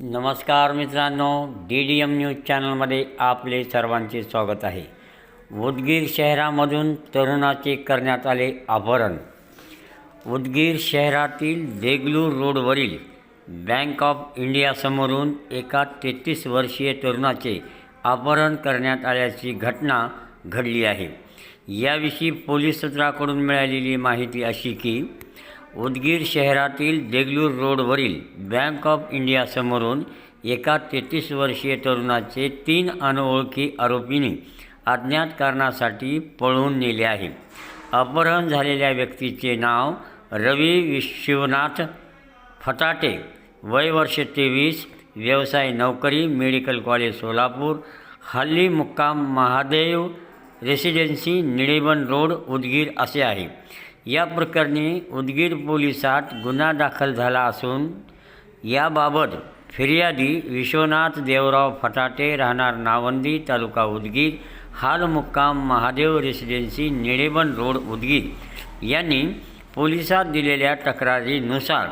नमस्कार मित्रांनो D D M news चॅनलमध्ये आपले सर्वांचे स्वागत आहे. उदगीर शहरामधून तरुणाचे करण्यात आले अपहरण. उदगीर शहरातील देगलूर रोडवरील बँक ऑफ इंडियासमोरून एका तेहतीस वर्षीय तरुणाचे अपहरण करण्यात आल्याची घटना घडली आहे. याविषयी पोलीस सूत्राकडून मिळालेली माहिती अशी की उदगीर शहरातील देगलूर रोडवरील बँक ऑफ इंडियासमोरून एका तेहतीस वर्षीय तरुणाचे तीन अनोळखी आरोपींनी अज्ञात कारणासाठी पळवून नेले आहे. अपहरण झालेल्या व्यक्तीचे नाव रवी विश्वनाथ शिवनाथ फटाटे. वय वर्ष तेवीस व्यवसाय नोकरी मेडिकल कॉलेज सोलापूर हल्ली मुक्काम महादेव रेसिडेन्सी निळेबन रोड उदगीर असे आहे. या प्रकरणी उदगीर पोलिसात गुन्हा दाखल झाला असून याबाबत फिर्यादी विश्वनाथ देवराव फटाटे राहणार नावंदी तालुका उदगीर हाल मुक्काम महादेव रेसिडेन्सी निळेबन रोड उदगीर यांनी पोलिसात दिलेल्या तक्रारीनुसार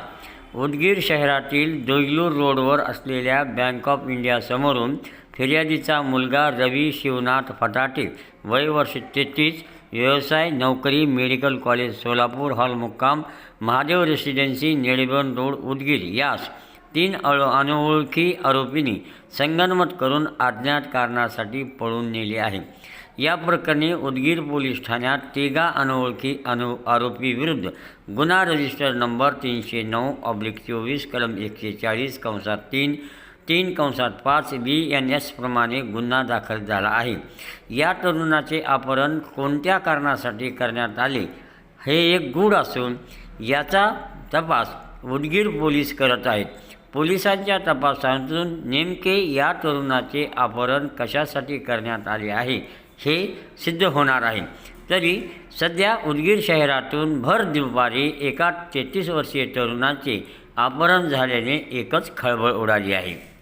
उदगीर शहरातील दोईलूर रोडवर असलेल्या बँक ऑफ इंडियासमोरून फिर्यादीचा मुलगा रवी शिवनाथ फटाटे वय वर्ष तेहतीस व्यवसाय नोकरी मेडिकल कॉलेज सोलापूर हॉल मुक्काम महादेव रेसिडेन्सी निळेबन रोड उदगीर यास. तीन अळ अनोळखी आरोपींनी संगनमत करून अज्ञात कारणासाठी पळून नेले आहे. या प्रकरणी उदगीर पोलीस ठाण्यात तिघा अनोळखी अनु आरोपीविरुद्ध गुन्हा रजिस्टर नंबर तीनशे नऊ ऑब्लिक चोवीस कलम एकशे चाळीस कंसात तीन तीन कंसात पाच बी एन एसप्रमाणे गुन्हा दाखल झाला आहे. या तरुणाचे अपहरण कोणत्या कारणासाठी करण्यात आले? हे एक गूढ असून याचा तपास उदगीर पोलीस करत आहेत. पोलिसांच्या तपासातून नेमके या तरुणाचे अपहरण कशासाठी करण्यात आले आहे हे सिद्ध होणार आहे. तरी सध्या उदगीर शहरातून भर दुपारी एका तेहतीस वर्षीय तरुणाचे अपहरण झाल्याने एकच खळबळ उडाली आहे.